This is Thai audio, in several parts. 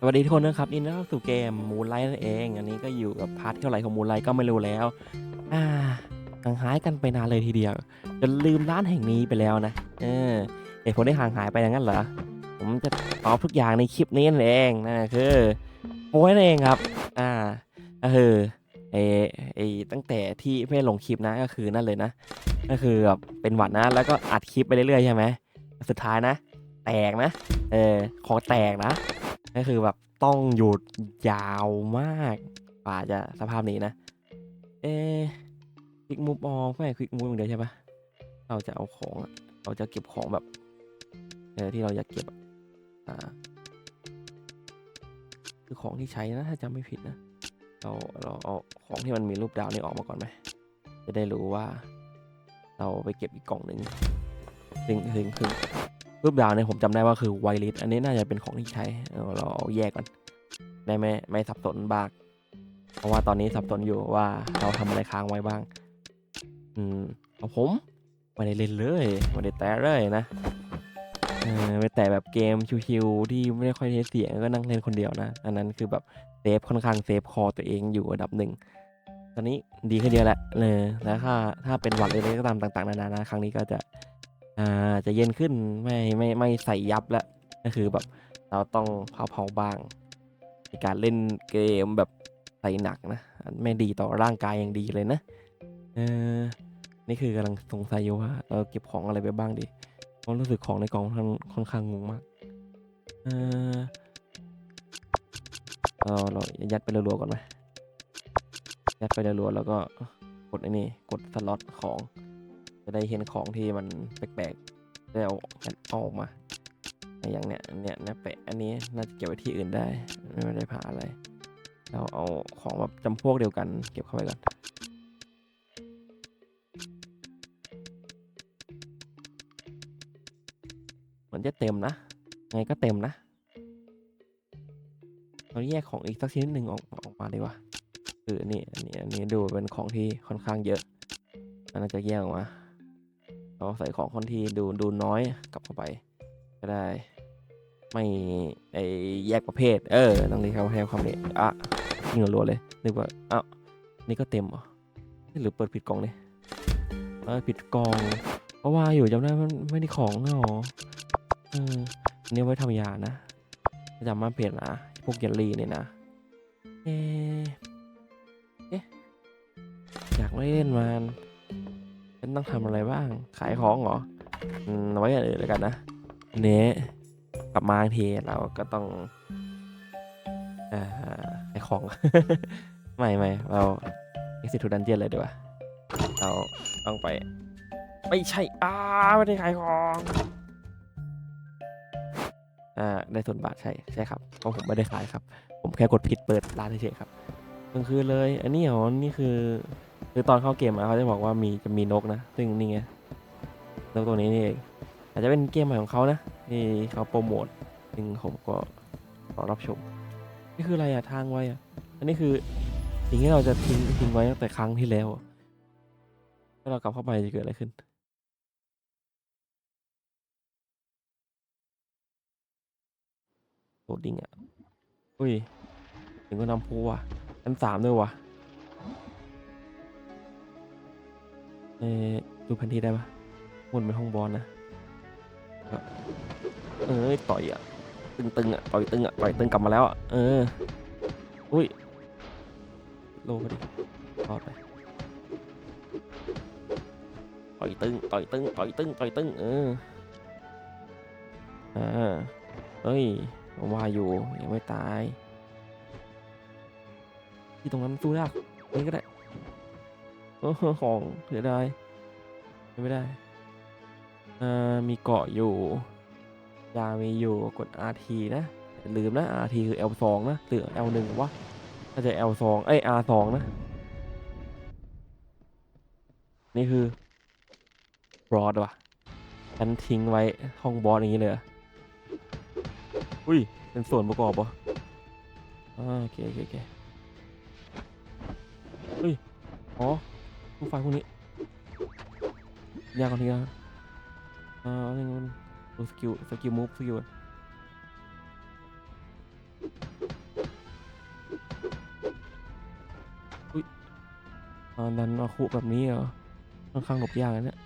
สวัสดีทุกคนนะครับนี่นะครับสู่เกมมูนไลท์นั่นเอง อันนี้ก็อยู่กับพาร์ทเท่าไหร่ของมูนไลท์ก็ไม่รู้แล้ว อ่าห่างหายกันไปนานเลยทีเดียวจนลืมร้านแห่งนี้ไปแล้วนะ เออเหตุผลที่ห่างหายไปอย่างนั้นเหรอ ผมจะตอบทุกอย่างในคลิปนี้นั่นเองนั่นคือโอ้ยนั่นเองครับ อ่าก็คือไอ้ไอ้ตั้งแต่ที่ไม่ลงคลิปนะก็คือนั่นเลยนะ ก็คือแบบเป็นหวัดนะ แล้วก็อัดคลิปไปเรื่อยๆใช่ไหมสุดท้ายนะ แตกนะ เออ ขอแตกนะ ก็คือแบบต้องหยุดยาวมากกว่าจะสภาพนี้นะ เอ๊คลิกมูฟอองไม่คลิกมูฟอย่างเดียวใช่ปะเราจะเอาของเราจะเก็บของแบบเออที่เราอยากเก็บอ่าคือของที่ใช้นะถ้าจำไม่ผิดนะเราเราเอาของที่มันมีรูปดาวนี่ออกมาก่อนไหมจะได้รู้ว่า เราไปเก็บอีกกล่องหนึ่งซึ่งซึ่งซึ่ง รูปดาวเนี่ยผมจำได้ว่าคือไวริสอันนี้น่าจะเป็นของที่ใช้เราเอาแยกก่อนได้ไหมไม่สับสนบ้างเพราะว่าตอนนี้สับสนอยู่ว่าเราทำอะไรค้างไว้บ้าง อืมเอาผมไม่ได้เล่นเลยไม่ได้แต่เลยนะเออไปแต่แบบเกมชิวๆที่ไม่ได้ค่อยใช้เสียงก็นั่งเล่นคนเดียวนะ อันนั้นคือแบบเซฟค่อนข้างเซฟคอตัวเองอยู่อันดับหนึ่งตอนนี้ดีขึ้นเยอะแหละเลยแล้วถ้าถ้าเป็นหวัดเล็กๆก็ตามต่างๆนานานะครั้งนี้ก็จะ อ่าจะเย็นขึ้นไม่ไม่ไม่ใส่ยับแล้วก็คือแบบเราต้องเผาเผาๆบ้างในการเล่นเกมแบบใส่หนักนะไม่ดีต่อร่างกายอย่างดีเลยนะเออนี่คือกำลังสงสัยอยู่ว่าเราเก็บของอะไรไปบ้างดีเพราะรู้สึกของในกล่องค่อนค่อนข้างงงมากเออเราเรายัดไปรัวๆก่อนไหมยัดไปรัวๆแล้วก็กดไอ้นี่กดสล็อตของ จะได้เห็นของที่มันแปลกๆได้เอาเอาออกมาอย่างเนี้ยเนี่ยเนี่ยแปะอันนี้น่าจะเก็บไว้ที่อื่นได้ไม่ได้ผ่าอะไร เราเอาของแบบจำพวกเดียวกัน เก็บเข้าไปก่อนเหมือนจะเต็มนะ ไงก็เต็มนะเราแยกของอีกสักชิ้นหนึ่งออกออกมาดีกว่าคืออันนี่อันนี้อันนี้ดูเป็นของที่ค่อนข้างเยอะอันน่าจะแยกออกมา เราใส่ของคนที่ดูดูน้อยกลับเข้าไป ก็ได้ ไม่ไอแยกประเภท เออต้องเรียกว่าแทนความนี้อะยิงรัวเลยนึกว่าอ้าวนี่ก็เต็มเหรอหรือเปิดผิดกล่องเนี่ยเออผิดกล่องเพราะว่าอยู่จำได้มันไม่ได้ของหรอเอออันนี่ไว้ทำยานะจำมาเปลี่ยนนะพวกเยลลี่เนี่ยนะเอะเอ๊ะอยากเล่นมัน ฉันต้องทำอะไรบ้าง ขายของเหรออืมเอาไว้อย่างอื่นแล้วกันนะเนี้กลับมาทีเราก็ต้องอ่อขายของ ไม่ไม่เรา exit to dungeon เลยดีกว่าเราต้องไป ไม่ใช่อ้าไม่ได้ขายของอ่าได้ส่วนบาทใช่ใช่ครับเพราะผมไม่ได้ขายครับ ผมแค่กดผิดเปิดร้านเฉยๆครับกลางคืนเลย อันนี้เหรอนี่คือ คือตอนเข้าเกมมาเขาจะบอกว่ามีจะมีนกนะ ซึ่งนี่ไงนกตัวนี้นี่เองอาจจะเป็นเกมใหม่ของเขานะที่เขาโปรโมทซึ่งผมก็รอรับชม นี่คืออะไรอะทางไว้อะอันนี้คือสิ่งที่เราจะทิ้งทิ้งไว้ตั้งแต่ครั้งที่แล้วถ้าเรากลับเข้าไปจะเกิดอะไรขึ้นโหลดดิ้งอะอุ้ย ถึงก็นำพูว่ะชั้นสามด้วยว่ะ เออดูแผนที่ได้ปะวนไปห้องบอลนะเอ้ยต่อยอะตึงๆอะต่อยตึงอะต่อยตึงกลับมาแล้วอะเอออุ้ยโลก็ดิรอดไปต่อยตึงต่อยตึงต่อยตึงต่อยตึงเอออ่าเฮ้ยว่าอยู่ยังไม่ตายที่ตรงนั้นสู้ยากนี่ก็ได้ ของเสียดายไม่ได้อ่ามีเกาะอยู่ ยามีอยู่กด RT นะลืมนะ RT คือ L2 นะหรือ L1 วะน่าจะ L2 เอ้ย R2 นะ นี่คือบอสว่ะฉันทิ้งไว้ห้องบอสอย่างนี้เลยอุ้ย เป็นส่วนประกอบปะโอเคโอเคโอเคเฮ้ย อ๋อ ผู้ไฟพวกนี้ยากกว่านี้นะอ่าหนึ่งมันสกิลสกิลมูฟสกิลอุ้ยตอนนั้นมาคุแบบนี้เหรอค่อนข้างหลบยากนะเนี่ย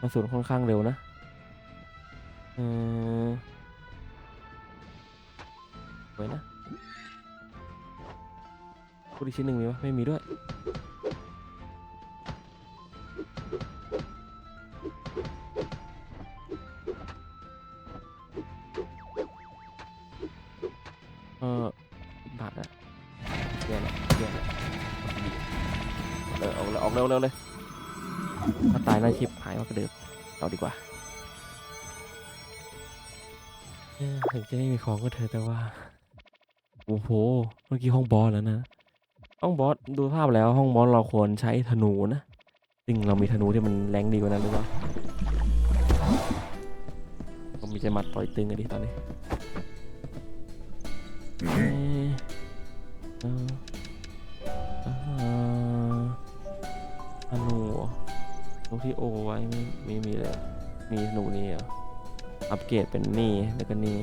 มาสูนค่อนข้างเร็วนะเออไว้นะพูดอีกชิ้นหนึ่งมีไหมไม่มีด้วย เลยออกเร็วเร็วเลยถ้าตายน่าชิบหายมากกว่าเดิมเอาดีกว่าเอ้อถึงจะไม่มีของก็เถอะแต่ว่า โอ้โห เมื่อกี้ห้องบอสแล้วนะห้องบอสดูภาพแล้วห้องบอสเราควรใช้ธนูนะซึ่งเรามีธนูที่มันแรงดีกว่านั้นหรือเปล่าก็มีใจหมัดต่อยตึงกันดิตอนนี้ ธนูที่โอไว้ไม่ม่มีเลยมีธนูนี่เหรออัปเกรดเป็นนี่แล้วก็นี่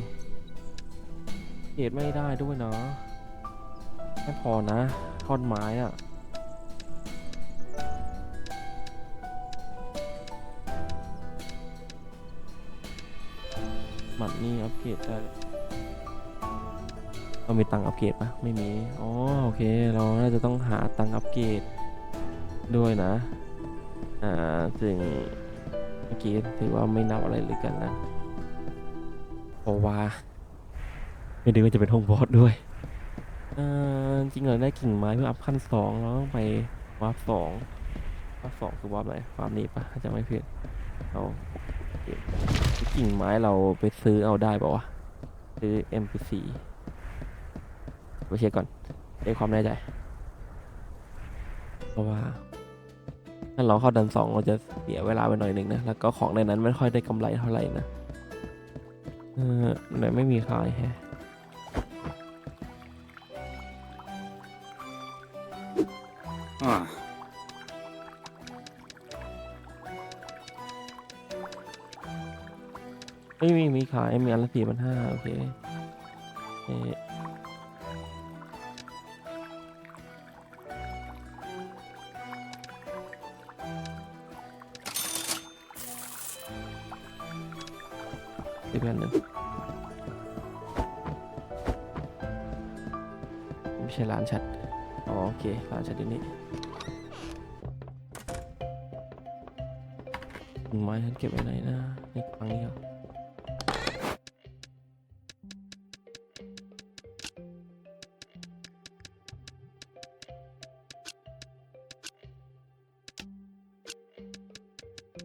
เกรดไม่ได้ด้วยเนาะไม่พอนะท่อนไม้อะหมัดนี่อัปเกรดได้เรามีตังอัปเกรดปะไม่มีอ๋อโอเค เราน่าจะต้องหาตังอัปเกรดด้วยนะ อ่าซึ่งเมื่อกี้ถือว่าไม่นับอะไรเลยกันนะเพราะว่า ไม่ด้ว่าจะเป็นห้องบอสด้วยอ่าจริงๆเราได้กิ่งไม้เพื่ออัพขั้นสองเราต้องไปวาร์ปสองวาร์ปสองคือวาร์ปไหนวาร์ปนี้ปะจะไม่ผิดเราเก็บกิ่งไม้เราไปซื้อเอาได้ปะวะซื้อ MP4 ไปเช็คก่อนเช็ความแน่ใจเพราะว่าาเราเข้าดันสองเราจะเสียเวลาไปหน่อยหนึ่งนะ แล้วก็ของในนั้นไม่ค่อยได้กำไรเท่าไหร่นะเออไหนไม่มีขายแฮะไม่มีมีขายมีอันละสี่พันห้าโอเค กันดูไม่ใช่ร้านชัดอ๋อโอเคร้านชัดอยู่นี่กิ่งไม้ฉันเก็บไว้ไหนนะนี่ครั้งนี้เหรอ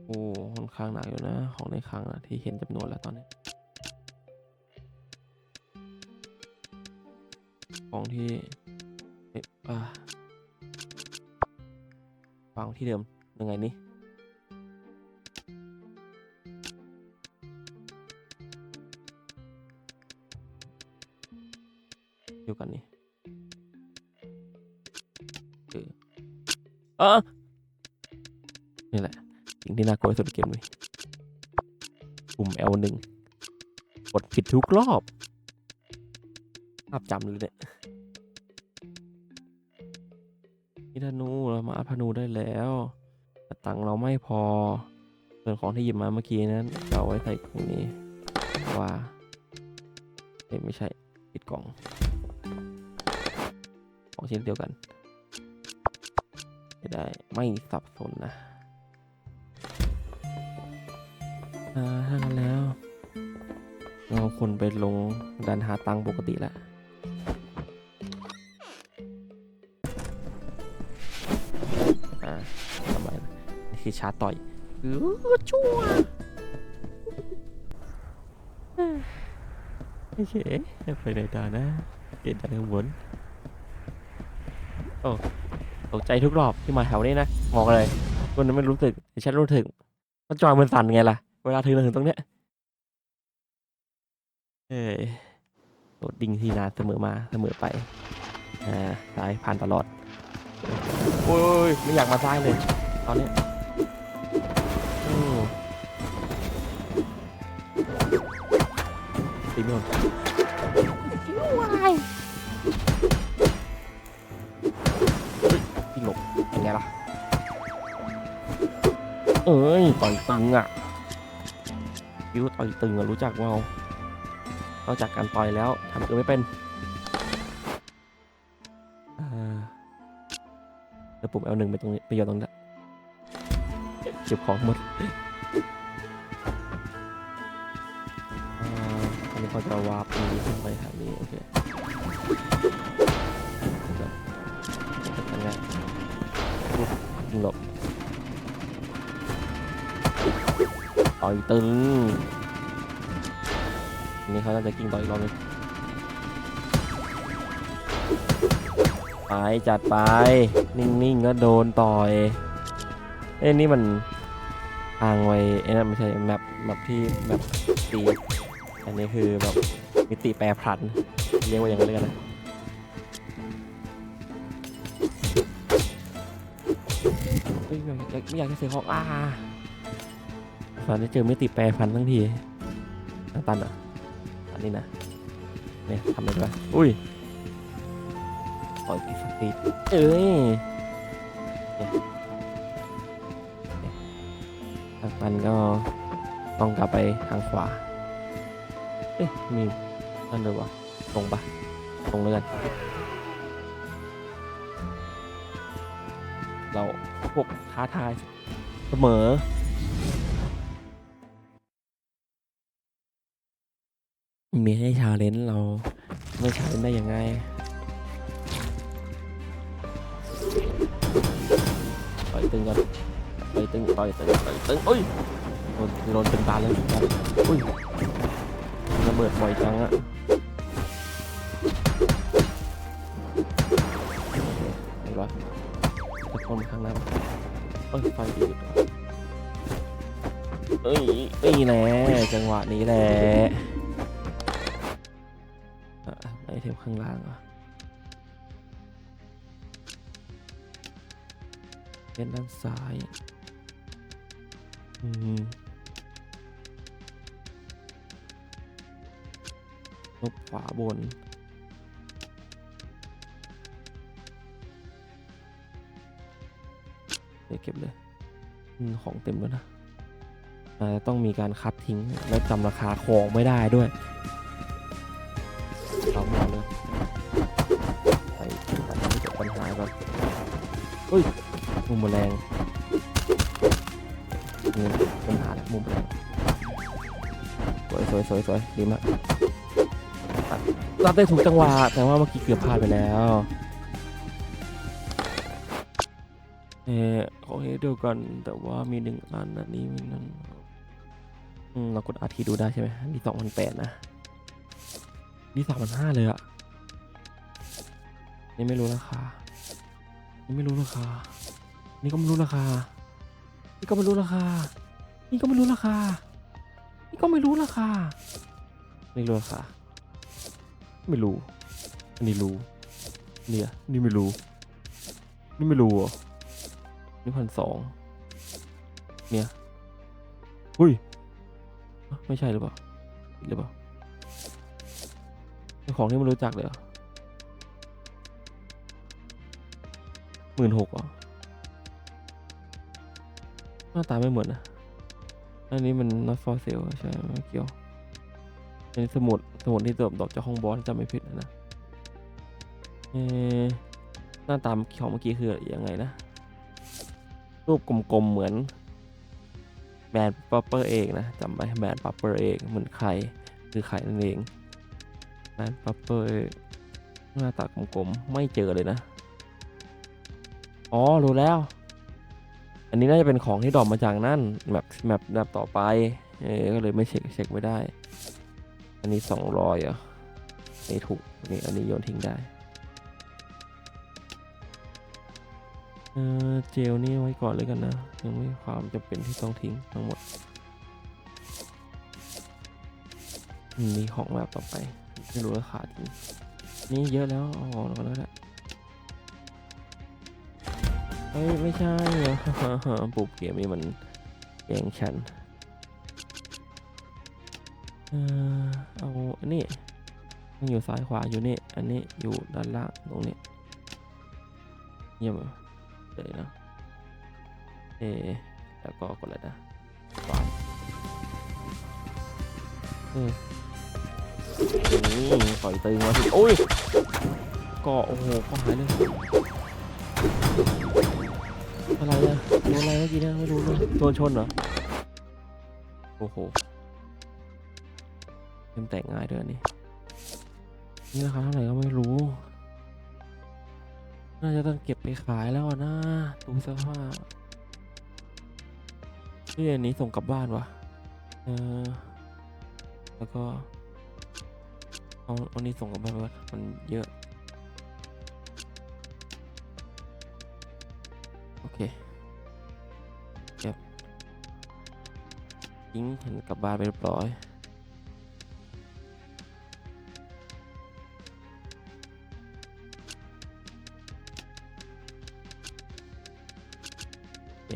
โอ้ค่อนข้างหนักอยู่นะ ของในคลังนะที่เห็นจำนวนแล้วตอนนี้ ที่อ่าวางที่เดิมยังไงนี่อยู่กันนี่เออเออนี่แหละสิ่งที่น่ากลัวที่สุดเกมนี้ปุ่ม L1 กดผิดทุกรอบ ภาพจำเลยเนี่ยนี่ธนูเรามาอัพธนูได้แล้วแต่ตังเราไม่พอ ส่วนของที่หยิบมาเมื่อกี้นั้นเอาไว้ใส่กล่องนี้ว่าเอ้ยไม่ใช่ปิดกล่องของชิ้นเดียวกันจะได้ไม่สับสนนะอ่าถ้างั้นแล้ว เราคนไปลงดันหาตังปกติแล้ว คือชาต่อยอือชั่วโอเคไปไหนต่อนะเกณฑ์จากข้างบนโอ้ตกใจทุกรอบที่มาแถวนี้นะบอกเลยคนไม่รู้สึกแต่ฉันรู้สึกก็จอยมันสั่นไงล่ะ เวลาถึงเราถึงตรงเนี้ยเอ้ยโหลดดิ้งที่นานเสมอมาเสมอไปอ่าซ้ายผ่านตลอดโอ้ยไม่อยากมาซ้ายเลยตอนเนี้ ตีไม่โดนวายพี่หลบเป็นไงล่ะ เอ้ยต่อยตึงอะคิวต่อยตึงอะรู้จักเปานอกจากการต่อยแล้วทำตัวไม่เป็นแล้วปุ่ม L1 ไปตรงนี้ไปอยู่ตรงนั้นเก็บของหมด นี้เขาจะวาร์ปนี้ขึ้นไปแถวนี้โอเคครับอันนี้ยิงหลบต่อยตึงอันนี้เขาน่าจะกิ้งต่อยอีกรอบนึงไปจัดไป นิ่งๆก็โดนต่อยเอ้ยนี่มันทางไว้ไอ้นั่นไม่ใช่แมปแมปที่แมปตี อันนี้คือแบบมิติแปรผันเรียกว่าอย่างนั้นเลยกันนะเฮ้ยไม่อยากไม่อยากจะเสียของอ่าฝันได้เจอมิติแปรพันทั้งทีทางตันอะอันนี้นะเนี่ยทำอะไรด้วยอุ้ยปล่อยสตีดเอ้ยเนี่ยเนี่ยทางตันก็ต้องกลับไปทางขวา เอ๊ะมีนั่นเลยวะตรงปะตรงเลยกัน เราพวกท้าทายเสมอมีให้ชาเลนจ์เราไม่ชาเลนจ์ได้ยังไงต่อยตึงก่อนต่อยตึงต่อยตึงต่อยตึงเอ้ยโดนโดนตึงตาเลยอุ้ย เบิดบ่อยจังอะเห็นปะจะชนข้างหน้าเอ้ยไฟดีดเอ้ยนี่แหละจังหวะนี้แหละอะไอเทมข้างล่างอะเป็นด้านซ้าย อืม ลบขวาบน เดี๋ยวเก็บเลยของเต็มแล้วนะอาจจะต้องมีการคัดทิ้ง แล้วจำราคาของไม่ได้ด้วยเราไม่เอาเลยไปตัดจบปัญหาก่อนเฮ้ย มุมแมลงนี่ปัญหาแล้วมุมแมลงสวยสวยสวยสวยดีมาก ตัดตัดได้ถูกจังหวะแต่ว่าเมื่อกี้เกือบพลาดไปแล้วเออโอเคเดียวกันแต่ว่ามีหนึ่งอันอันนี้มีนั่นอืมเรากดอาทีดูได้ใช่ไหมดีสองพันแปดนะนี่สามพันห้าเลยอะนี่ไม่รู้ราคา นี่ไม่รู้ราคา นี่ก็ไม่รู้ราคา นี่ก็ไม่รู้ราคา นี่ก็ไม่รู้ราคา นี่ก็ไม่รู้ราคา ไม่รู้ราคา ไม่รู้ อันนี้รู้ เนี่ย นี่ไม่รู้ นี่ไม่รู้เหรอนี่พันสองเนี่ยหุ้ย ไม่ใช่หรือเปล่าหรือเปล่าของที่ไม่รู้จักเลยเหรอหมื่นหกอะหน้าตาไม่เหมือนนะ อันนี้มัน not for sale ใช่ไม่เกี่ยว อันนี้สมุดสมุดที่ตรวจดอกจากห้องบอสจำไม่ผิดนะนะเอะหน้าตามของเมื่อกี้คือยังไงนะ รูปกลมๆเหมือนแบรนด์ปัปเปอร์เอกนะจำไว้แบรนด์ปัปเปอร์เอกเหมือนไข่คือไข่นั่นเองแบนปัปเปอร์หน้าตากลมๆไม่เจอเลยนะ อ๋อ รู้แล้ว อันนี้น่าจะเป็นของที่ดรอปมาจากนั่นแมปแมปแบบต่อไป เออก็เลยไม่เช็คเช็คไม่ได้ อันนี้สองร้อยอะนี่ถูกนี่อันนี้โยนทิ้งได้เออเจลนี่ไว้ก่อนเลยกันนะยังไม่ความจำเป็นที่ต้องทิ้งทั้งหมดมีของแบบต่อไปไม่รู้ราคาจริงนี่เยอะแล้วเอาออกแล้วก็ได้เฮ้ยไม่ใช่เหรอ ปุบเกมนี้มันแย่งฉัน เออเอาอันนี้มันอยู่ซ้ายขวาอยู่นี่อันนี้อยู่ด้านล่างตรงนี้เยี่ยมเลยนะเอแล้วก็กดอะไรนะวายเออนี่ต่อยตึงมาสิโอ้ยก็โอ้โหก็หายเลยอะไรอะโดนอะไรเมื่อกี้นะไม่รู้เลยโดนชนเหรอโอ้โห เต็มแตกง่ายด้วยอันนี่นี่ราคาเท่าไหร่ก็ไม่รู้ น่าจะต้องเก็บไปขายแล้วอะนะดูสภาพนี่อันนี้ส่งกลับบ้านวะเออแล้วก็เอาอันนี้ส่งกลับบ้านวะมันเยอะ โอเคเก็บทิ้งเห็นกลับบ้านไปเรียบร้อย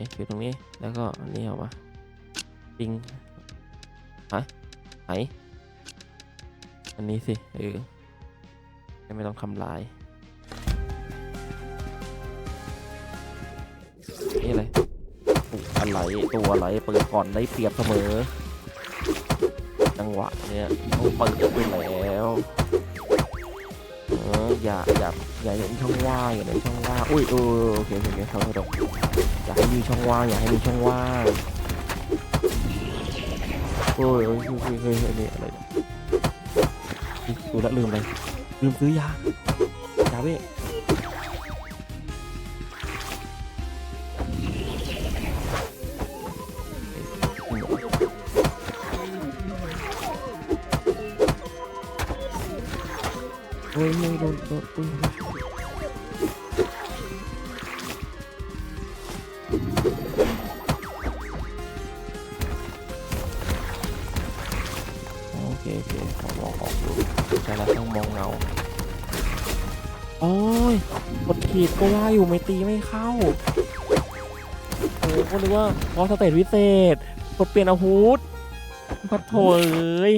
คอยู่ตรงนี้แล้วก็อันนี้เอามาปิงหายหายอันนี้สิเออไม่ต้องทำลายนี่อะไรอะไรตัวอะไรเปิดก่อนได้เปรียบเสมอ จังหวะเนี่ยต้องเปิดไปแล้ว อออย่าอย่าอย่าเห็นช่องว่างอย่าเห็นช่องว่างอุ้ยเออโอเคโอเคโอเคเขาตกอย่าให้มีช่องว่างอย่าให้มีช่องว่างโอ้ยโอ้ยเฮ้ยเฮ้ยเฮ้ยนี่อะไรเนี่ยนี่ดูแลวลืมอะไรลืมซื้อยายาเว้ อ้ยโอ้ยโดนโดนอุ้ยโอเคโอเคขอมองออกดูใช่แล้วต้องมองเงาโอ้ยกดผิดก็ว่าอยู่ไม่ตีไม่เข้าโอ้ก็นึกว่าพอสเตตวิเศษกดเปลี่ยนอาวุธพัดโถเอ้ย